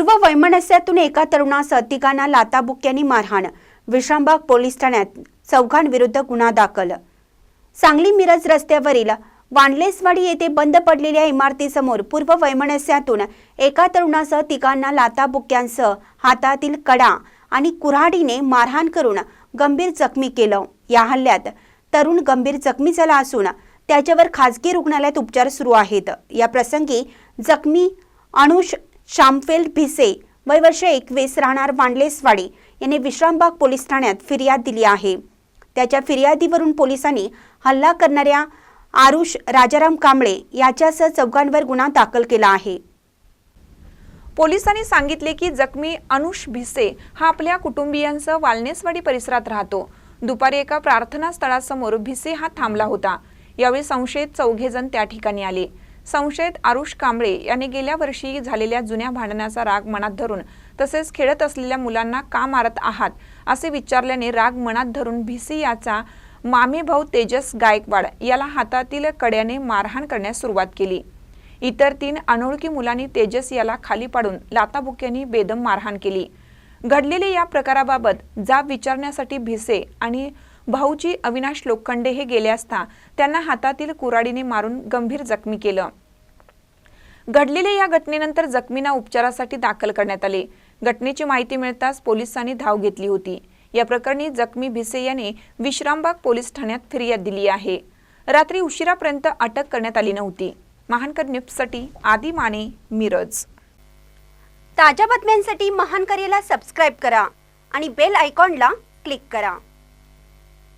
पूर्व वैमनस्यातून एका तरुणासह तिघांना लाताबुक्यांनी मारहाण. विश्रामबाग पोलीस ठाण्यात चौघांविरुद्ध गुन्हा दाखल. सांगली मिरज रस्त्यावरील वांडलेसवाडी येथे बंद पडलेल्या इमारतीसमोर पूर्व वैमनस्यातून एका तरुणासह तिघांना लाताबुक्यांसह हातातील कडा आणि कुऱ्हाडीने मारहाण करून गंभीर जखमी केलं. या हल्ल्यात तरुण गंभीर जखमी झाला असून त्याच्यावर खासगी रुग्णालयात उपचार सुरू आहेत. या प्रसंगी जखमी अनुष श्यामफेल भिसे वय वर्ष एकवीस राहणार वांडलेसवाडी यांनी विश्रामबाग पोलीस ठाण्यात फिर्याद दिली आहे. त्याच्या फिर्यादीवरून पोलिसांनी हल्ला करणाऱ्या आरुष राजाराम कांबळे याच्यासह चौघांवर गुन्हा दाखल केला आहे. पोलिसांनी सांगितले की जखमी अनुष भिसे हा आपल्या कुटुंबियांसह वालनेसवाडी परिसरात राहतो. दुपारी एका प्रार्थना स्थळासमोर भिसे हा थांबला होता. यावेळी संशयित चौघे जण त्या ठिकाणी आले. संशयित आरुष कांबळे याने गेल्या वर्षी झालेल्या जुन्या भांडणाचा राग मनात धरून तसेच खेळत असलेल्या मुलांना का मारत आहात असे विचारल्याने राग मनात धरून भिसी याचा मामी भाऊ तेजस गायकवाड याला हातातील कड्याने मारहाण करण्यास सुरुवात केली. इतर तीन अनोळखी मुलांनी तेजस याला खाली पाडून लाताबुक्यांनी बेदम मारहाण केली. घडलेल्या या प्रकाराबाबत जाब विचारण्यासाठी भिसे आणि भाऊजी अविनाश लोखंडे हे गेले असता त्यांना हातातील कुराडीने मारून गंभीर जखमी केलं. घडलेल्या या घटनेनंतर जखमींना उपचारासाठी दाखल करण्यात आले. घटनेची माहिती मिळताच पोलिसांनी धाव घेतली होती. या प्रकरणी जखमी भिसे याने विश्रामबाग पोलीस ठाण्यात फिर्याद दिली आहे. रात्री उशिरापर्यंत अटक करण्यात आली नव्हती. महानकर न्यूजसाठी आदी माने मिरज. ताज्या बातम्यांसाठी महानकरेला सबस्क्राईब करा आणि बेल आयकॉनला क्लिक करा.